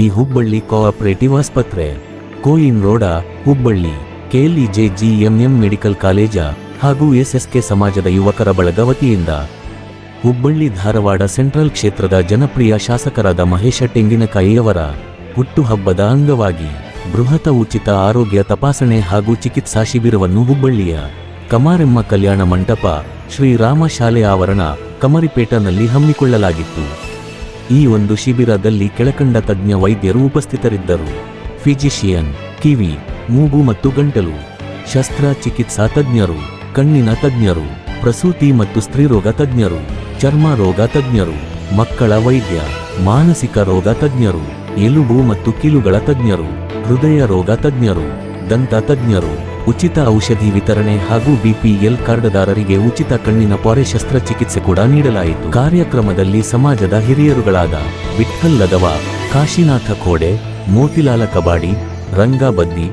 The Hubballi cooperative ಆಸ್ಪತ್ರೆ. Coin road, Hubballi KLEJ GMM medical college ಹಾಗೂ SSK ಸಮಾಜದ ಯುವಕರ ಬಳಗ ವತಿಯಿಂದ. ಹುಬ್ಬಳ್ಳಿ ಧಾರವಾಡ ಸೆಂಟ್ರಲ್ ಕ್ಷೇತ್ರದ ಜನಪ್ರಿಯ ಶಾಸಕರಾದ ಮಹೇಶ ಟೆಂಗಿನಕಾಯಿಯವರ ಹುಟ್ಟುಹಬ್ಬದ ಅಂಗವಾಗಿ ಬೃಹತ ಉಚಿತ ಆರೋಗ್ಯ ತಪಾಸಣೆ ಹಾಗೂ ಚಿಕಿತ್ಸಾ ಶಿಬಿರವನ್ನು ಹುಬ್ಬಳ್ಳಿಯ ಕಮಾರೆಮ್ಮ ಕಲ್ಯಾಣ ಮಂಟಪ ಶ್ರೀರಾಮ ಶಾಲೆ ಆವರಣ ಕಮರಿಪೇಟನಲ್ಲಿ ಹಮ್ಮಿಕೊಳ್ಳಲಾಗಿತ್ತು. ಈ ಒಂದು ಶಿಬಿರದಲ್ಲಿ ಕೆಳಕಂಡ ತಜ್ಞ ವೈದ್ಯರು ಉಪಸ್ಥಿತರಿದ್ದರು. ಫಿಜಿಷಿಯನ್ ಕಿವಿ, ಮೂಗು ಮತ್ತು ಗಂಟಲು. ಶಸ್ತ್ರ ಚಿಕಿತ್ಸಾ ತಜ್ಞರು, ಕಣ್ಣಿನ ತಜ್ಞರು, ಪ್ರಸೂತಿ ಮತ್ತು ಸ್ತ್ರೀರೋಗ ತಜ್ಞರು, ಚರ್ಮ ರೋಗ ತಜ್ಞರು, ಮಕ್ಕಳ ವೈದ್ಯ, ಮಾನಸಿಕ ರೋಗ ತಜ್ಞರು, ಎಲುಬು ಮತ್ತು ಕಿಲುಗಳ ತಜ್ಞರು, ಹೃದಯ ರೋಗ ತಜ್ಞರು. ದಂತ ತಜ್ಞರು, ಉಚಿತ ಔಷಧಿ ವಿತರಣೆ ಹಾಗೂ ಬಿಪಿಎಲ್ ಕಾರ್ಡ್ದಾರರಿಗೆ ಉಚಿತ ಕಣ್ಣಿನ ಪೊರೆ ಶಸ್ತ್ರಚಿಕಿತ್ಸೆ ಕೂಡ ನೀಡಲಾಯಿತು. ಕಾರ್ಯಕ್ರಮದಲ್ಲಿ ಸಮಾಜದ ಹಿರಿಯರುಗಳಾದ ವಿಠಲ್ ಲದವ, ಕಾಶಿನಾಥ ಖೋಡೆ ಮೋತಿಲಾಲ ಕಬಾಡಿ, ರಂಗಾಬದ್ದಿ,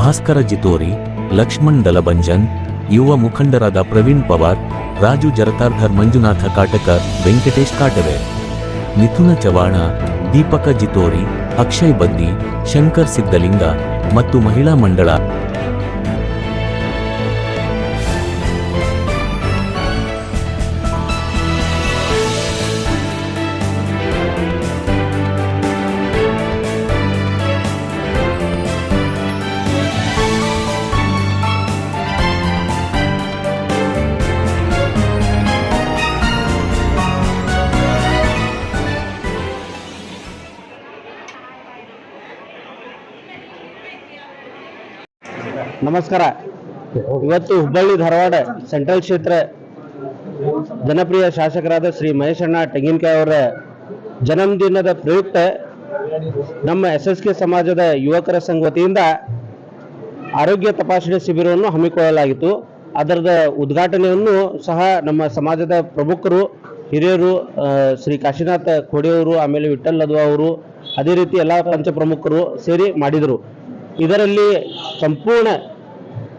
ಭಾಸ್ಕರ ಜಿತೋರಿ, ಲಕ್ಷ್ಮಣ್ ದಲಭಂಜನ್, ಯುವ ಮುಖಂಡರಾದ ಪ್ರವೀಣ್ ಪವಾರ್, ರಾಜು ಜರತಾರ್ಧರ್ ಮಂಜುನಾಥ ಕಾಟಕರ್, ವೆಂಕಟೇಶ್ ಕಾಟವೆ, ಮಿಥುನ ಚವಾಣ ದೀಪಕ ಜಿತೋರಿ, ಅಕ್ಷಯ್ ಬದ್ದಿ, ಶಂಕರ್ ಸಿದ್ದಲಿಂಗ ಮತ್ತು ಮಹಿಳಾ ಮಂಡಳ ನಮಸ್ಕಾರ. ಇವತ್ತು ಹುಬ್ಬಳ್ಳಿ ಧಾರವಾಡ ಸೆಂಟ್ರಲ್ ಕ್ಷೇತ್ರ ಜನಪ್ರಿಯ ಶಾಸಕರಾದ ಶ್ರೀ ಮಹೇಶಣ್ಣ ತೆಂಗಿನಕಾಯಿ ಅವರ ಜನ್ಮದಿನದ ಪ್ರಯುಕ್ತ ನಮ್ಮ ಎಸ್ ಎಸ್ ಕೆ ಸಮಾಜದ ಯುವಕರ ಸಂಘ ವತಿಯಿಂದ ಆರೋಗ್ಯ ತಪಾಸಣೆ ಶಿಬಿರವನ್ನು ಹಮ್ಮಿಕೊಳ್ಳಲಾಗಿತ್ತು. ಅದರದ ಉದ್ಘಾಟನೆಯನ್ನು ಸಹ ನಮ್ಮ ಸಮಾಜದ ಪ್ರಮುಖರು, ಹಿರಿಯರು ಶ್ರೀ ಕಾಶಿನಾಥ ಕೋಡಿಯವರು ಆಮೇಲೆ ವಿಠಲ್ ಲದ್ವಾ ಅವರು, ಅದೇ ರೀತಿ ಎಲ್ಲ ಪಂಚ ಪ್ರಮುಖರು ಸೇರಿ ಮಾಡಿದರು. ಇದರಲ್ಲಿ ಸಂಪೂರ್ಣ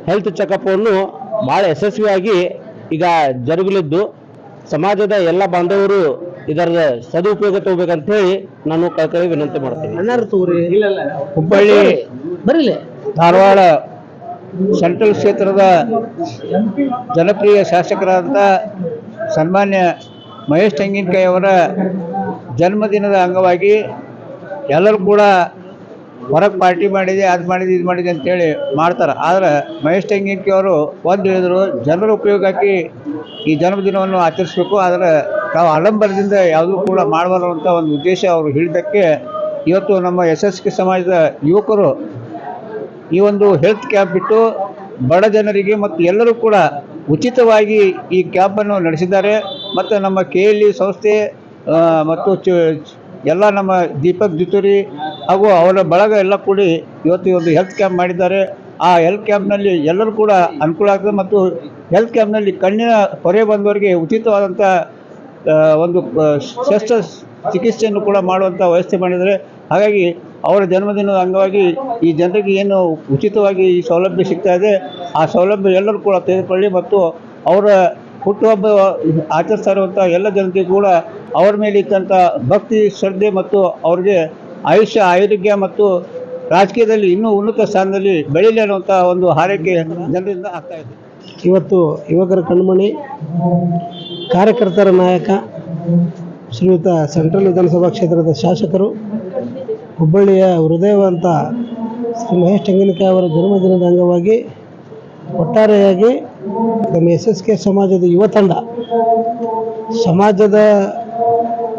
ಹೆಲ್ತ್ ಚೆಕಪ್ಪನ್ನು ಭಾಳ ಯಶಸ್ವಿಯಾಗಿ ಈಗ ಜರುಗಲಿದ್ದು ಸಮಾಜದ ಎಲ್ಲ ಬಾಂಧವರು ಇದರ ಸದುಪಯೋಗ ತಗೋಬೇಕಂತ ಹೇಳಿ ನಾನು ಕಳ್ಕಳಿ ವಿನಂತಿ ಮಾಡ್ತೀನಿ. ಹುಬ್ಬಳ್ಳಿ ಬರಲಿ. ಧಾರವಾಡ ಸೆಂಟ್ರಲ್ ಕ್ಷೇತ್ರದ ಜನಪ್ರಿಯ ಶಾಸಕರಾದಂಥ ಸನ್ಮಾನ್ಯ ಮಹೇಶ್ ತೆಂಗಿನಕಾಯಿ ಅವರ ಜನ್ಮದಿನದ ಅಂಗವಾಗಿ ಎಲ್ಲರೂ ಕೂಡ ಹೊರಗೆ ಪಾರ್ಟಿ ಮಾಡಿದೆ, ಅದು ಮಾಡಿದೆ, ಇದು ಮಾಡಿದೆ ಅಂತೇಳಿ ಮಾಡ್ತಾರೆ. ಆದರೆ ಮಹೇಶ್ ಅವರು ಒಂದು ಹೇಳಿದ್ರು, ಜನರ ಉಪಯೋಗಕ್ಕೆ ಈ ಜನ್ಮದಿನವನ್ನು ಆಚರಿಸಬೇಕು, ಆದರೆ ತಾವು ಆಡಂಬರದಿಂದ ಯಾವುದೂ ಕೂಡ ಮಾಡಬಾರದು ಅಂತ ಒಂದು ಉದ್ದೇಶ ಅವರು ಹೇಳಿದ್ದಕ್ಕೆ ಇವತ್ತು ನಮ್ಮ ಎಸ್ ಎಸ್ ಕೆ ಸಮಾಜದ ಯುವಕರು ಈ ಒಂದು ಹೆಲ್ತ್ ಕ್ಯಾಂಪ್ ಬಿಟ್ಟು ಬಡ ಜನರಿಗೆ ಮತ್ತು ಎಲ್ಲರೂ ಕೂಡ ಉಚಿತವಾಗಿ ಈ ಕ್ಯಾಂಪನ್ನು ನಡೆಸಿದ್ದಾರೆ. ಮತ್ತು ನಮ್ಮ ಕೆ ಸಂಸ್ಥೆ ಮತ್ತು ಎಲ್ಲ ನಮ್ಮ ದೀಪಕ್ ಜಿತುರಿ ಹಾಗೂ ಅವರ ಬಳಗ ಎಲ್ಲ ಕೂಡಿ ಇವತ್ತು ಒಂದು ಹೆಲ್ತ್ ಕ್ಯಾಂಪ್ ಮಾಡಿದ್ದಾರೆ. ಆ ಹೆಲ್ತ್ ಕ್ಯಾಂಪ್ನಲ್ಲಿ ಎಲ್ಲರೂ ಕೂಡ ಅನುಕೂಲ ಆಗ್ತದೆ ಮತ್ತು ಹೆಲ್ತ್ ಕ್ಯಾಂಪ್ನಲ್ಲಿ ಕಣ್ಣಿನ ಹೊರೆ ಬಂದವರಿಗೆ ಉಚಿತವಾದಂಥ ಒಂದು ಶ್ರೇಷ್ಠ ಚಿಕಿತ್ಸೆಯನ್ನು ಕೂಡ ಮಾಡುವಂಥ ವ್ಯವಸ್ಥೆ ಮಾಡಿದ್ದಾರೆ. ಹಾಗಾಗಿ ಅವರ ಜನ್ಮದಿನದ ಅಂಗವಾಗಿ ಈ ಜನರಿಗೆ ಏನು ಉಚಿತವಾಗಿ ಈ ಸೌಲಭ್ಯ ಸಿಗ್ತಾ ಇದೆ, ಆ ಸೌಲಭ್ಯ ಎಲ್ಲರೂ ಕೂಡ ತೆಗೆದುಕೊಳ್ಳಿ ಮತ್ತು ಅವರ ಹುಟ್ಟುಹಬ್ಬ ಆಚರಿಸ್ತಾ ಇರುವಂಥ ಎಲ್ಲ ಜನತೆ ಕೂಡ ಅವರ ಮೇಲೆ ಇದ್ದಂಥ ಭಕ್ತಿ, ಶ್ರದ್ಧೆ ಮತ್ತು ಅವ್ರಿಗೆ ಆಯುಷ್ಯ ಆರೋಗ್ಯ ಮತ್ತು ರಾಜಕೀಯದಲ್ಲಿ ಇನ್ನೂ ಉನ್ನತ ಸ್ಥಾನದಲ್ಲಿ ಬೆಳೀಲಿ ಅನ್ನುವಂಥ ಒಂದು ಹಾರೈಕೆ ಜನರಿಂದ ಆಗ್ತಾ ಇದೆ. ಇವತ್ತು ಯುವಕರ ಕಣ್ಮಣಿ, ಕಾರ್ಯಕರ್ತರ ನಾಯಕ, ಶ್ರೀಯುತ ಸೆಂಟ್ರಲ್ ವಿಧಾನಸಭಾ ಕ್ಷೇತ್ರದ ಶಾಸಕರು, ಹುಬ್ಬಳ್ಳಿಯ ಹೃದಯವಂತ ಶ್ರೀ ಮಹೇಶ್ ತೆಂಗಿನಕಾಯಿ ಅವರ ಜನ್ಮದಿನದ ಅಂಗವಾಗಿ ಒಟ್ಟಾರೆಯಾಗಿ ನಮ್ಮ ಎಸ್ ಎಸ್ ಕೆ ಸಮಾಜದ ಯುವ ತಂಡ, ಸಮಾಜದ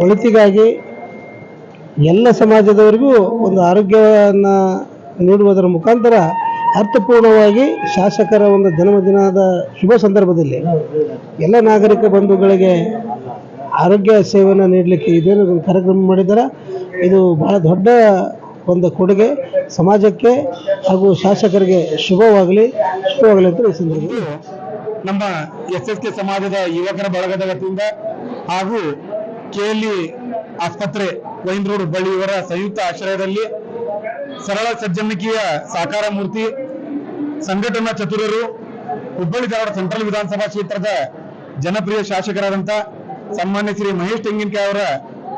ಒಳಿತಿಗಾಗಿ ಎಲ್ಲ ಸಮಾಜದವರಿಗೂ ಒಂದು ಆರೋಗ್ಯವನ್ನು ನೀಡುವುದರ ಮುಖಾಂತರ ಅರ್ಥಪೂರ್ಣವಾಗಿ ಶಾಸಕರ ಒಂದು ಜನ್ಮದಿನದ ಶುಭ ಸಂದರ್ಭದಲ್ಲಿ ಎಲ್ಲ ನಾಗರಿಕ ಬಂಧುಗಳಿಗೆ ಆರೋಗ್ಯ ಸೇವೆಯನ್ನು ನೀಡಲಿಕ್ಕೆ ಇದೇನು ಕಾರ್ಯಕ್ರಮ ಮಾಡಿದ್ದಾರೆ. ಇದು ಬಹಳ ದೊಡ್ಡ ಒಂದು ಕೊಡುಗೆ ಸಮಾಜಕ್ಕೆ ಹಾಗೂ ಶಾಸಕರಿಗೆ ಶುಭವಾಗಲಿ. ಶುಭವಾಗಲಿ ಅಂತ ಸಂದರ್ಭದಲ್ಲಿ. ನಮ್ಮ ಎಸ್ ಸಮಾಜದ ಯುವಕರ ಬಳಗದ ವತಿಯಿಂದ ಹಾಗೂ ಕೆಎಲ್ಇ ಆಸ್ಪತ್ರೆ, ವೈನ್ ರೋಡ್ ಬಳಿ ಇವರ ಸಂಯುಕ್ತ ಆಶ್ರಯದಲ್ಲಿ ಸರಳ ಸಜ್ಜನಿಕೆಯ ಸಾಕಾರ ಮೂರ್ತಿ, ಸಂಘಟನಾ ಚತುರರು, ಹುಬ್ಬಳ್ಳಿ ಧಾರವಾಡ ಸೆಂಟ್ರಲ್ ವಿಧಾನಸಭಾ ಕ್ಷೇತ್ರದ ಜನಪ್ರಿಯ ಶಾಸಕರಾದಂತ ಸನ್ಮಾನ್ಯ ಶ್ರೀ ಮಹೇಶ್ ತೆಂಗಿನಕಾಯಿ ಅವರ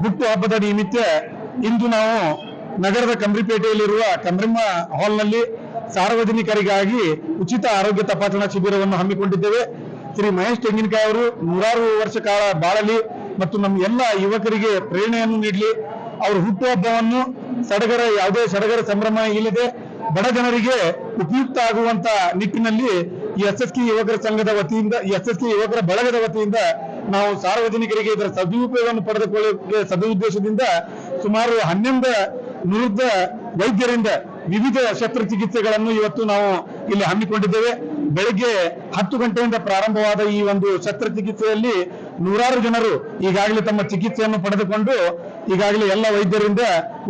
ಹುಟ್ಟು ಹಬ್ಬದ ನಿಮಿತ್ತ ಇಂದು ನಾವು ನಗರದ ಕಂಬ್ರಿಪೇಟೆಯಲ್ಲಿರುವ ಕಂಬ್ರಿಮ್ಮ ಹಾಲ್ನಲ್ಲಿ ಸಾರ್ವಜನಿಕರಿಗಾಗಿ ಉಚಿತ ಆರೋಗ್ಯ ತಪಾಸಣಾ ಶಿಬಿರವನ್ನು ಹಮ್ಮಿಕೊಂಡಿದ್ದೇವೆ. ಶ್ರೀ ಮಹೇಶ್ ತೆಂಗಿನಕಾಯಿ ಅವರು ನೂರಾರು ವರ್ಷ ಕಾಲ ಬಾಳಲಿ. ಮತ್ತು ನಮ್ಮ ಎಲ್ಲ ಯುವಕರಿಗೆ ಪ್ರೇರಣೆಯನ್ನು ನೀಡಲಿ. ಅವರ ಹುಟ್ಟುಹಬ್ಬವನ್ನು ಸಡಗರ, ಯಾವುದೇ ಸಡಗರ ಸಂಭ್ರಮ ಇಲ್ಲದೆ ಬಡ ಜನರಿಗೆ ಉಪಯುಕ್ತ ಆಗುವಂತ ನಿಟ್ಟಿನಲ್ಲಿ ಈ ಎಸ್ ಯುವಕರ ಸಂಘದ ವತಿಯಿಂದ ಎಸ್ ಯುವಕರ ಬಳಗದ ವತಿಯಿಂದ ನಾವು ಸಾರ್ವಜನಿಕರಿಗೆ ಇದರ ಸದುಪಯೋಗವನ್ನು ಪಡೆದುಕೊಳ್ಳಕ್ಕೆ ಸದುದ್ದೇಶದಿಂದ ಸುಮಾರು ಹನ್ನೊಂದು ನಿವೃತ್ತ ವೈದ್ಯರಿಂದ ವಿವಿಧ ಶಸ್ತ್ರಚಿಕಿತ್ಸೆಗಳನ್ನು ಇವತ್ತು ನಾವು ಇಲ್ಲಿ ಹಮ್ಮಿಕೊಂಡಿದ್ದೇವೆ. ಬೆಳಗ್ಗೆ ಹತ್ತು ಗಂಟೆಯಿಂದ ಪ್ರಾರಂಭವಾದ ಈ ಒಂದು ಶಸ್ತ್ರಚಿಕಿತ್ಸೆಯಲ್ಲಿ ನೂರಾರು ಜನರು ಈಗಾಗಲೇ ತಮ್ಮ ಚಿಕಿತ್ಸೆಯನ್ನು ಪಡೆದುಕೊಂಡು ಈಗಾಗಲೇ ಎಲ್ಲ ವೈದ್ಯರಿಂದ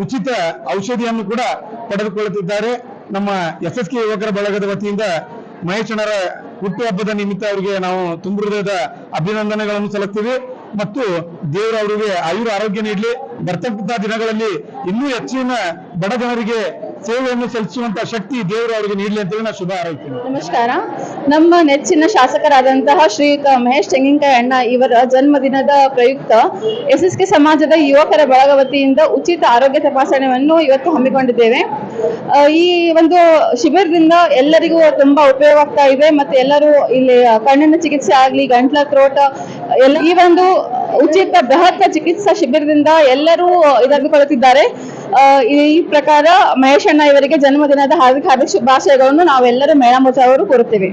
ಉಚಿತ ಔಷಧಿಯನ್ನು ಕೂಡ ಪಡೆದುಕೊಳ್ಳುತ್ತಿದ್ದಾರೆ. ನಮ್ಮ ಎಸ್ ಯುವಕರ ಬಳಗದ ವತಿಯಿಂದ ಮಹೇಶಣ್ಣರ ಹುಟ್ಟುಹಬ್ಬದ ನಿಮಿತ್ತ ಅವರಿಗೆ ನಾವು ತುಂಬ ಹೃದಯದ ಅಭಿನಂದನೆಗಳನ್ನು ಸಲ್ಲಿಸ್ತೀವಿ. ಮತ್ತು ದೇವರು ಅವರಿಗೆ ಆಯುರ ಆರೋಗ್ಯ ನೀಡಲಿ. ಬರ್ತಕ್ಕಂಥ ದಿನಗಳಲ್ಲಿ ಇನ್ನೂ ಹೆಚ್ಚಿನ ಬಡ ಜನರಿಗೆ ಸೇವೆಯನ್ನು ಸಲ್ಲಿಸುವಂತಹ ಶಕ್ತಿ ದೇವರು ಅವರಿಗೆ ನೀಡಲಿ ಅಂತೇಳಿ ನಾನು ಶುಭ ಹಾರೈತೀನಿ. ನಮಸ್ಕಾರ. ನಮ್ಮ ನೆಚ್ಚಿನ ಶಾಸಕರಾದಂತಹ ಶ್ರೀಯುತ ಮಹೇಶ್ ತೆಂಗಿನಕಾಯಿ ಅಣ್ಣ ಇವರ ಜನ್ಮದಿನದ ಪ್ರಯುಕ್ತ ಎಸ್ ಎಸ್ ಕೆ ಸಮಾಜದ ಯುವಕರ ಬಳಗ ವತಿಯಿಂದ ಉಚಿತ ಆರೋಗ್ಯ ತಪಾಸಣೆಯನ್ನು ಇವತ್ತು ಹಮ್ಮಿಕೊಂಡಿದ್ದೇವೆ. ಈ ಒಂದು ಶಿಬಿರದಿಂದ ಎಲ್ಲರಿಗೂ ತುಂಬಾ ಉಪಯೋಗ ಆಗ್ತಾ ಇದೆ. ಮತ್ತೆ ಎಲ್ಲರೂ ಇಲ್ಲಿ ಕಣ್ಣಿನ ಚಿಕಿತ್ಸೆ ಆಗ್ಲಿ, ಗಂಟ್ಲ, ತ್ರೋಟ, ಎಲ್ಲ ಈ ಒಂದು ಉಚಿತ ಬೃಹತ್ ಚಿಕಿತ್ಸಾ ಶಿಬಿರದಿಂದ ಎಲ್ಲರೂ ಇದನ್ನು ಆ, ಈ ಪ್ರಕಾರ ಮಹೇಶ್ ಅಣ್ಣ ಇವರಿಗೆ ಜನ್ಮದಿನದ ಹಾರ್ದಿಕ ಹಾರ್ದಿಕ ಶುಭಾಶಯಗಳನ್ನು ನಾವೆಲ್ಲರೂ ಮೇಳಮುಚ ಅವರು ಕೋರುತ್ತೇವೆ.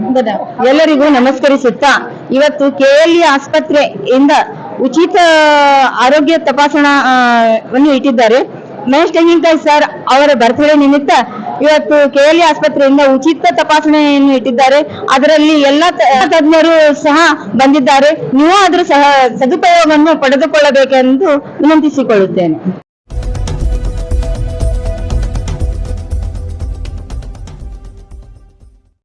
ಎಲ್ಲರಿಗೂ ನಮಸ್ಕರಿಸುತ್ತಾ ಇವತ್ತು ಕೆಎಲ್ಇ ಆಸ್ಪತ್ರೆಯಿಂದ ಉಚಿತ ಆರೋಗ್ಯ ತಪಾಸಣಾ ವನ್ನು ಇಟ್ಟಿದ್ದಾರೆ. ಮಹೇಶ್ ತೆಂಗಿನಕಾಯಿ ಸರ್ ಅವರ ಬರ್ತ್ಡೇ ನಿಮಿತ್ತ ಇವತ್ತು ಕೆಎಲ್ಇ ಆಸ್ಪತ್ರೆಯಿಂದ ಉಚಿತ ತಪಾಸಣೆಯನ್ನು ಇಟ್ಟಿದ್ದಾರೆ. ಅದರಲ್ಲಿ ಎಲ್ಲ ತಜ್ಞರು ಸಹ ಬಂದಿದ್ದಾರೆ. ನೀವು ಅದರ ಸಹ ಸದುಪಯೋಗವನ್ನು ಪಡೆದುಕೊಳ್ಳಬೇಕೆಂದು ವಿನಂತಿಸಿಕೊಳ್ಳುತ್ತೇನೆ.